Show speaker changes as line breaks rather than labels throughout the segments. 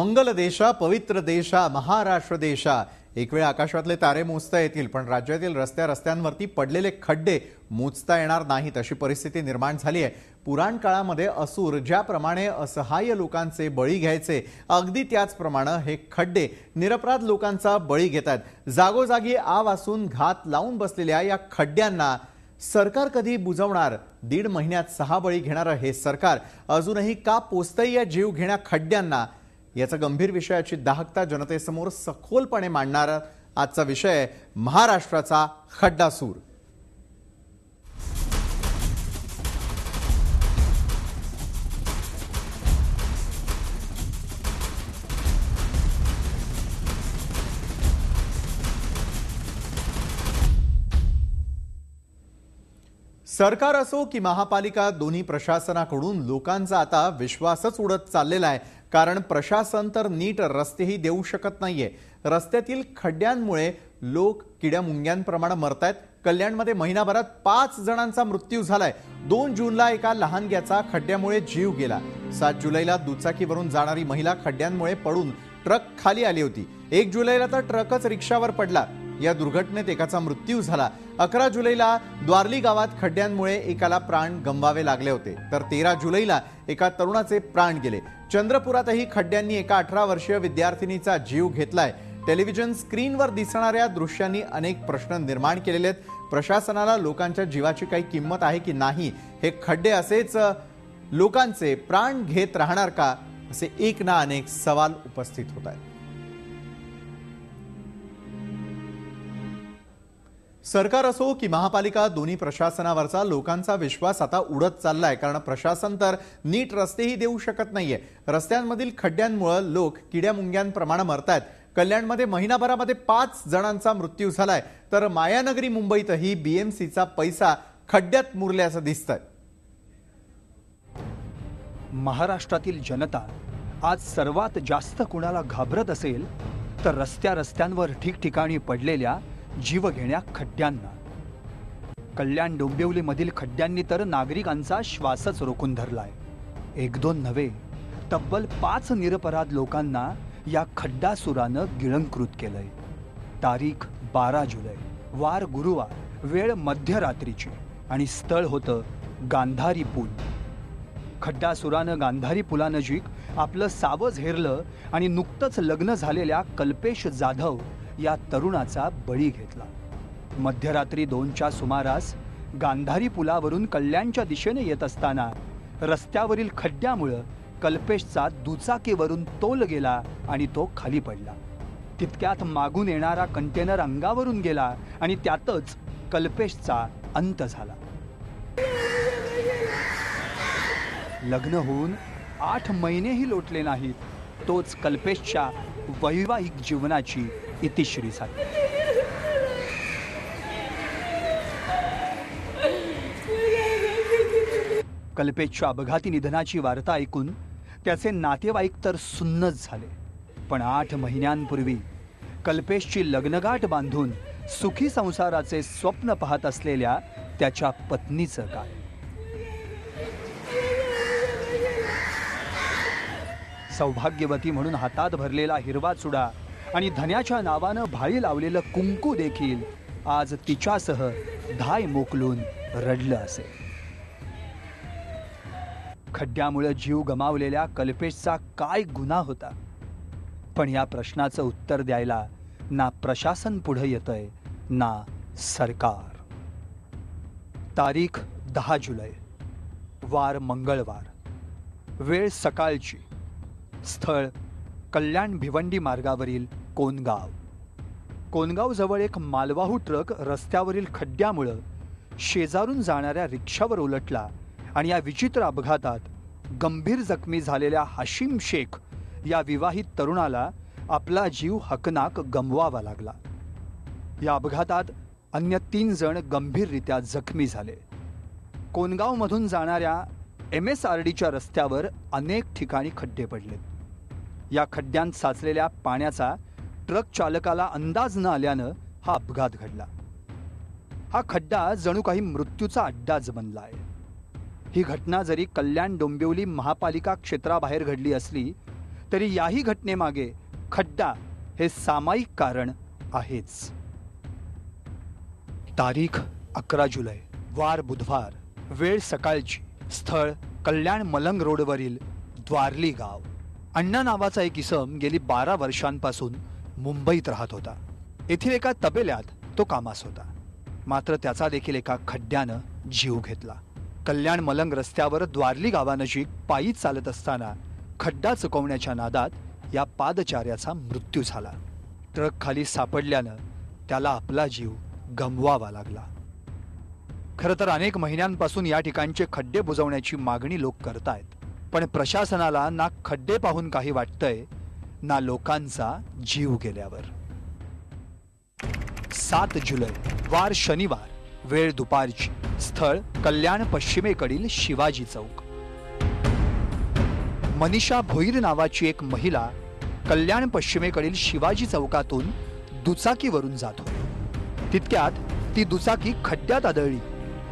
मंगल देशा पवित्र देशा महाराष्ट्र देशा. एक वेळ आकाशातले तारे मोजता येतील पण राज्यातील रस्त्या रस्त्यांवरती पडलेले खड्डे मोजता येणार नाहीत अशी परिस्थिती निर्माण झाली आहे. पुराण काळामध्ये असूर ज्याप्रमाणे असहाय्य लोकांचे बळी घ्यायचे अगदी त्याचप्रमाणे हे खड्डे निरपराध लोकांचा बळी घेतात. जागोजागी आव असून घात लावून बसलेल्या या खड्ड्यांना सरकार कधी बुजवणार? दीड महिन्यात सहा बळी घेणारं हे सरकार. अजूनही का पोचतंय या जीव घेण्या खड्ड्यांना? याचा गंभीर विषयाची दाहकता जनतेसमोर सखोलपणे मांडणार आजचा विषय महाराष्ट्राचा खड्डासूर. सरकार असो की महापालिका दोन्ही प्रशासनाकडून लोकांचा आता विश्वासच उडत चाललेला आहे. कारण प्रशासन तर नीट रस्तेही देऊ शकत नाहीये. रस्त्यातील खड्ड्यांमुळे लोक किड्या मुंग्यांप्रमाणे मरतायत. कल्याणमध्ये महिनाभरात पाच जणांचा मृत्यू झालाय. दोन जूनला एका लहानग्याचा खड्ड्यामुळे जीव गेला. सात जुलैला दुचाकीवरून जाणारी महिला खड्ड्यांमुळे पडून ट्रक खाली आली होती. एक जुलैला तर ट्रकच रिक्षावर पडला. या दुर्घटनेत एकाचा मृत्यू झाला. अकरा जुलैला द्वारली गावात खड्ड्यांमुळे एकाला प्राण गमवावे लागले होते. तर तेरा जुलैला एका तरुणाचे प्राण गेले. चंद्रपुरातही खड्ड्यांनी एका अठरा वर्षीय विद्यार्थिनीचा जीव घेतलाय. टेलिव्हिजन स्क्रीनवर दिसणाऱ्या दृश्यांनी अनेक प्रश्न निर्माण केलेले आहेत. प्रशासनाला लोकांच्या जीवाची काही किंमत आहे की नाही हे खड्डे असेच लोकांचे प्राण घेत राहणार का असे एक ना अनेक सवाल उपस्थित होत आहेत. सरकार असो की महापालिका दोन्ही प्रशासनावरचा लोकांचा विश्वास आता उडत चाललाय कारण प्रशासन तर नीट रस्तेही देऊ शकत नाहीये. रस्त्यांमधील खड्ड्यांमुळे लोक किड्या मुंग्यांप्रमाणे मरतायत. कल्याणमध्ये महिनाभरामध्ये पाच जणांचा मृत्यू झालाय. तर मायानगरी मुंबईतही बीएमसीचा पैसा खड्ड्यात मुरल्याचं दिसतंय.
महाराष्ट्रातील जनता आज सर्वात जास्त कुणाला घाबरत असेल तर रस्त्या रस्त्यांवर ठिकठिकाणी पडलेल्या जीवघेण्या खड्ड्यांना. कल्याण डोंबिवलीमधील खड्ड्यांनी तर नागरिकांचा श्वासच रोखून धरलाय. एक दोन नव्हे तब्बल पाच निरपराध लोकांना या खड्डासुरानं गिळंकृत केलंय. तारीख बारा जुलै वार गुरुवार वेळ मध्यरात्रीची आणि स्थळ होतं गांधारी पूल. खड्डासुरानं गांधारी पुलानजीक आपलं सावज हेरलं आणि नुकतंच लग्न झालेल्या कल्पेश जाधव या तरुणाचा बळी घेतला. मध्यरात्री दोनच्या सुमारास गांधारी पुलावरून कल्याणच्या दिशेने येत असताना रस्त्यावरील खड्ड्यामुळं कल्पेशचा दुचाकीवरून तोल गेला आणि तो खाली पडला. तितक्यात मागून येणारा कंटेनर अंगावरून गेला आणि त्यातच कल्पेशचा अंत झाला. लग्न होऊन आठ महिनेही लोटले नाहीत तोच कल्पेशच्या वैवाहिक जीवनाची इतिश्री झाली कल्पेशच्या अपघाती निधनाची वार्ता ऐकून त्याचे नातेवाईक तर सुन्नच झाले. पण आठ महिन्यांपूर्वी कल्पेशची लग्नगाठ बांधून सुखी संसाराचे स्वप्न पाहत असलेल्या त्याच्या पत्नीचं काय सौभाग्यवती म्हणून हातात भरलेला हिरवा चुडा आणि धन्याच्या नावानं भाळी लावलेलं कुंकू देखील आज तिच्यासह धाय मोकलून रडलं असे. खड्ड्यामुळे जीव गमावलेल्या कल्पेशचा काय गुन्हा होता? पण या प्रश्नाचं उत्तर द्यायला ना प्रशासन पुढे येतंय ना सरकार. तारीख दहा जुलै वार मंगळवार. वेळ सकाळची. स्थळ कल्याण भिवंडी मार्गावरील कोनगाव. कोनगावजवळ एक मालवाहू ट्रक रस्त्यावरील खड्ड्यामुळं शेजारून जाणाऱ्या रिक्षावर उलटला आणि या विचित्र अपघातात गंभीर जखमी झालेल्या हाशिम शेख या विवाहित तरुणाला आपला जीव हकनाक गमवावा लागला. या अपघातात अन्य तीन जण गंभीररित्या जखमी झाले. कोनगावमधून जाणाऱ्या एम एस आर डीच्या रस्त्यावर अनेक ठिकाणी खड्डे पडले या खड्ड्यांत साचलेल्या पाण्याचा ट्रक चालकाला अंदाज न आल्यानं हा अपघात घडला. हा खड्डा जणू काही मृत्यूचा अड्डाच बनला आहे. ही घटना जरी कल्याण डोंबिवली महापालिका क्षेत्राबाहेर घडली असली तरी याही घटनेमागे खड्डा हे सामायिक कारण आहेच. तारीख अकरा जुलै वार बुधवार वेळ सकाळची स्थळ कल्याण मलंग रोडवरील द्वारली गाव. अण्णा नावाचा एक इसम गेली बारा वर्षांपासून मुंबईत राहत होता. येथील एका तबेल्यात तो कामास होता. मात्र त्याचा देखील एका खड्ड्यानं जीव घेतला. कल्याण मलंग रस्त्यावर द्वारली गावानजीक पायी चालत असताना खड्डा चुकवण्याच्या नादात या पादचार्याचा मृत्यू झाला. ट्रक खाली सापडल्यानं त्याला आपला जीव गमवावा लागला. खरं तर अनेक महिन्यांपासून या ठिकाणचे खड्डे बुजवण्याची मागणी लोक करतायत. पण प्रशासनाला ना खड्डे पाहून काही वाटतंय ना लोकांचा जीव गेल्यावर. सात जुलै वार शनिवार वेळ दुपारची. स्थळ कल्याण पश्चिमेकडील शिवाजी चौक. मनीषा भोईर नावाची एक महिला कल्याण पश्चिमेकडील शिवाजी चौकातून दुचाकीवरून जात होती. तितक्यात ती दुचाकी खड्ड्यात आदळली.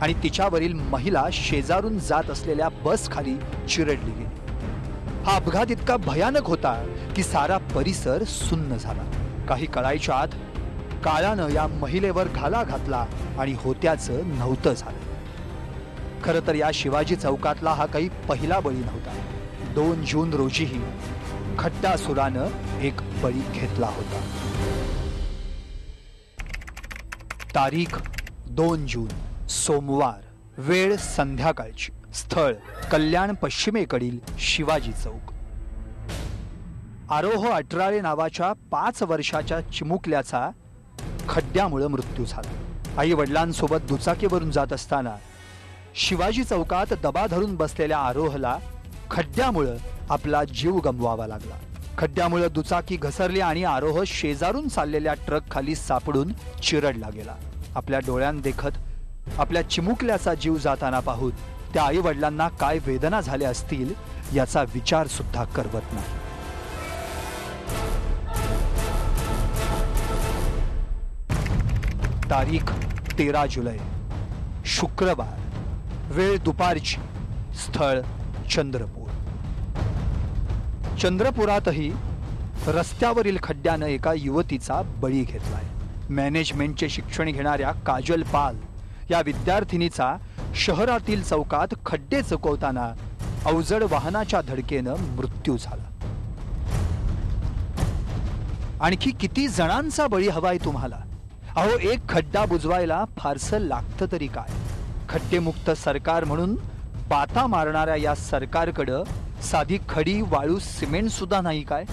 आणि तिच्यावरील महिला शेजारून जात असलेल्या बस खाली चिरडली गेली. हा अपघात इतका भयानक होता की सारा परिसर सुन्न झाला. काही कळायच्या आत काळानं या महिलेवर घाला घातला आणि होत्याचं नव्हतं झालं. खरं तर या शिवाजी चौकातला हा काही पहिला बळी नव्हता. दोन जून रोजीही खड्डासुरानं एक बळी घेतला होता. तारीख दोन जून. सोमवार वेळ संध्याकाळची. स्थळ कल्याण पश्चिमेकडील शिवाजी चौक. आरोह अठराळे नावाच्या पाच वर्षाच्या चिमुकल्याचा खड्ड्यामुळे मृत्यू झाला. आई वडिलांसोबत दुचाकीवरून जात असताना शिवाजी चौकात दबा धरून बसलेल्या आरोहला खड्ड्यामुळं आपला जीव गमवावा लागला. खड्ड्यामुळे दुचाकी घसरली आणि आरोह शेजारून चाललेल्या ट्रक खाली सापडून चिरडला गेला. आपल्या डोळ्यांदेखत आपल्या चिमुकल्याचा जीव जाताना पाहून त्या आई वडिलांना काय वेदना झाल्या असतील याचा विचार सुद्धा करवत नाही. तारीख तेरा जुलै शुक्रवार वेळ दुपारची स्थळ चंद्रपूर. चंद्रपुरातही रस्त्यावरील खड्ड्यानं एका युवतीचा बळी घेतलाय. मॅनेजमेंटचे शिक्षण घेणाऱ्या काजल पाल या विद्यार्थिनीचा शहरातील चौकात खड्डे चुकवताना अवजड वाहनाच्या धडकेनं मृत्यू झाला. आणखी किती जणांचा बळी हवाय तुम्हाला? अहो एक खड्डा बुजवायला फारसं लागतं तरी काय? खड्डेमुक्त सरकार म्हणून पाता मारणाऱ्या या सरकारकडं साधी खडी वाळू सिमेंट सुद्धा नाही काय?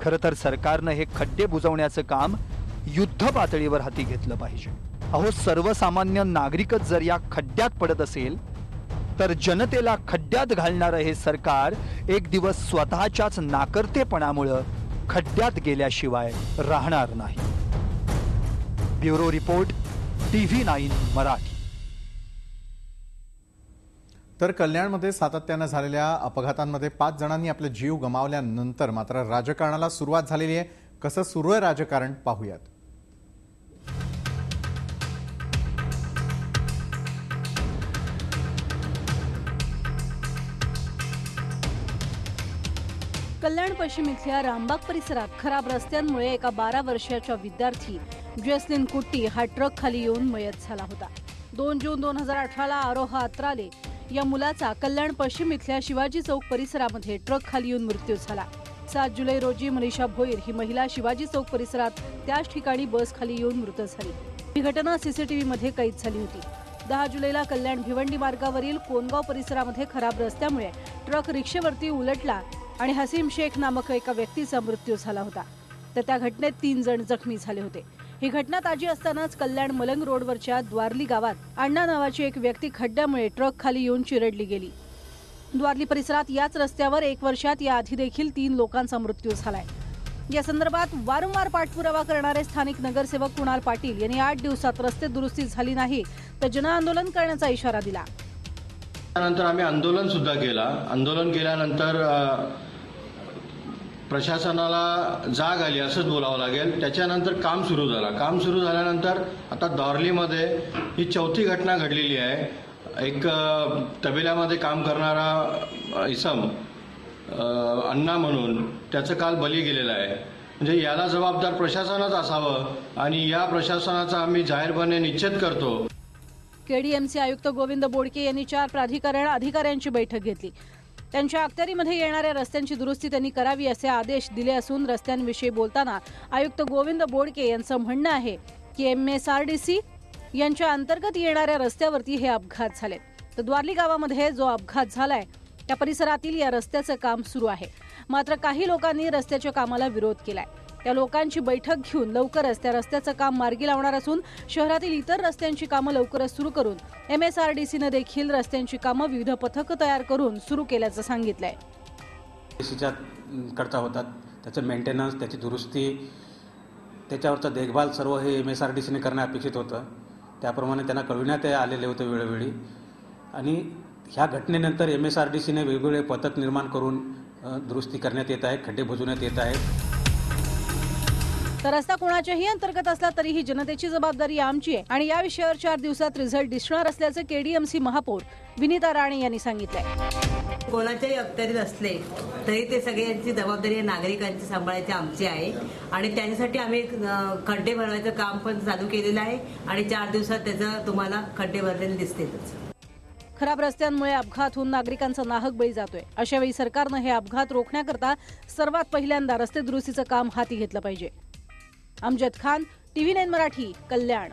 खरं तर सरकारनं हे खड्डे बुजवण्याचं काम युद्ध पातळीवर हाती घेतलं पाहिजे. अहो सर्वसामान्य नागरिकच जर या खड्ड्यात पडत असेल तर जनतेला खड्ड्यात घालणारं हे सरकार एक दिवस स्वतःच्याच नाकर्तेपणामुळं खड्ड्यात गेल्याशिवाय राहणार नाही. Bureau report T V nine Marathi.
तर कल्याणमध्ये सातत्यानं झालेल्या अपघातांमध्ये पाच जणांनी आपले जीव गमावल्यानंतर मात्र राजकारणाला सुरुवात झालेली आहे. कसं सुरू आहे राजकारण पाहूयात.
कल्याण पश्चिम इथल्या रामबाग परिसरात खराब रस्त्यांमुळे एका बारा वर्षाच्या विद्यार्थी जसलिन कुट्टी हा ट्रक खाली येऊन मयत झाला होता. दोन जून दोन हजार अठराला आरोह अत्राले या मुलाचा कल्याण पश्चिम इथल्या शिवाजी चौक परिसरामध्ये ट्रक खाली येऊन मृत्यू झाला. सात जुलै रोजी मनीषा भोईर ही महिला शिवाजी चौक परिसरात त्याच ठिकाणी बस खाली येऊन मृत झाली. ही घटना सीसीटीव्ही मध्ये कैद झाली होती. दहा जुलैला कल्याण भिवंडी मार्गावरील कोनगाव परिसरामध्ये खराब रस्त्यामुळे ट्रक रिक्षेवरती उलटला आणि हसीम शेख नामक एका व्यक्तीचा मृत्यू झाला होता. तर त्या घटनेत तीन जण जखमी झाले होते. ही घटना ताजी असतानाच कल्याण मलंग रोडवरच्या द्वारली गावात अण्णा नावाची एक व्यक्ती खड्ड्यामुळे ट्रक खाली येऊन चिरडली गेली. द्वारली परिसरात याच रस्त्यावर एक वर्षात या आधी देखील तीन लोकांचा मृत्यू झालाय. या संदर्भात वारंवार पाठपुरावा करणारे स्थानिक नगरसेवक कुणाल पाटील यांनी आठ दिवसात रस्ते दुरुस्ती झाली नाही तर जनआंदोलन करण्याचा इशारा दिला.
त्यानंतर आम्ही आंदोलन सुद्धा केला. आंदोलन केल्यानंतर प्रशासनाला जाग आली असंच बोलावं लागेल. त्याच्यानंतर काम सुरू झालं. काम सुरू झाल्यानंतर आता दॉर्लीमध्ये ही चौथी घटना घडलेली आहे. एक तबेल्यामध्ये काम करणारा इसम अण्णा म्हणून त्याचं काल बली गेलेलं आहे. म्हणजे याला जबाबदार प्रशासनच असावं आणि या प्रशासनाचा आम्ही जाहीरपणे निश्चित करतो.
केडीएमसी आयुक्त गोविंद बोडके यांनी चार प्राधिकरण अधिकाऱ्यांची बैठक घेतली. त्यांच्या अखत्यारीमध्ये येणाऱ्या रस्त्यांची दुरुस्ती त्यांनी करावी असे आदेश दिले असून रस्त्यांविषयी बोलताना आयुक्त गोविंद बोडके यांचं म्हणणं आहे की M S R D C यांच्या अंतर्गत येणाऱ्या रस्त्यावरती हे अपघात झाले. तर द्वारली गावामध्ये जो अपघात झालाय त्या परिसरातील या रस्त्याचं काम सुरू आहे. मात्र काही लोकांनी रस्त्याच्या कामाला विरोध केलाय. त्या लोकांची बैठक घेऊन लवकरच त्या रस्त्याचं काम मार्गी लावणार असून शहरातील इतर रस्त्यांची कामं लवकरच सुरू करून एम एस आर डी सीनं देखील रस्त्यांची कामं विविध पथकं तयार करून सुरू केल्याचं सांगितलंय.
सीच्या करता होतात. त्याचं मेंटेनन्स त्याची दुरुस्ती त्याच्यावरचं देखभाल सर्व हे एम एस आर डी सीने करणं अपेक्षित होतं. त्याप्रमाणे त्यांना कळविण्यात आलेले होते वेळोवेळी. आणि ह्या घटनेनंतर एम एस आर डी सीने वेगवेगळे पथक निर्माण करून दुरुस्ती करण्यात येत आहे खड्डे भोजवण्यात येत आहेत.
तर रस्ता कोणाच्याही अंतर्गत असला तरीही जनतेची जबाबदारी आमची आहे. आणि या विषयावर चार दिवसात रिझल्ट दिसणार असल्याचं केडीएमसी महापौर विनीता राणे यांनी सांगितलंय.
कोणाच्याही अखत्यारीत असले तरी ते सगळ्यांची जबाबदारी नागरिकांची सांभाळायची आमची आहे. आणि त्याच्यासाठी आम्ही खड्डे भरवायचं काम पण चालू केलेलं आहे. आणि चार दिवसात त्याचं तुम्हाला खड्डे भरलेले दिसतीलच.
खराब रस्त्यांमुळे अपघात होऊन नागरिकांचा नाहक बळी जातोय. अशा वेळी सरकारनं हे अपघात रोखण्याकरता सर्वात पहिल्यांदा रस्ते दुरुस्तीचं काम हाती घेतलं पाहिजे. Amjad Khan TV nine Marathi Kalyan.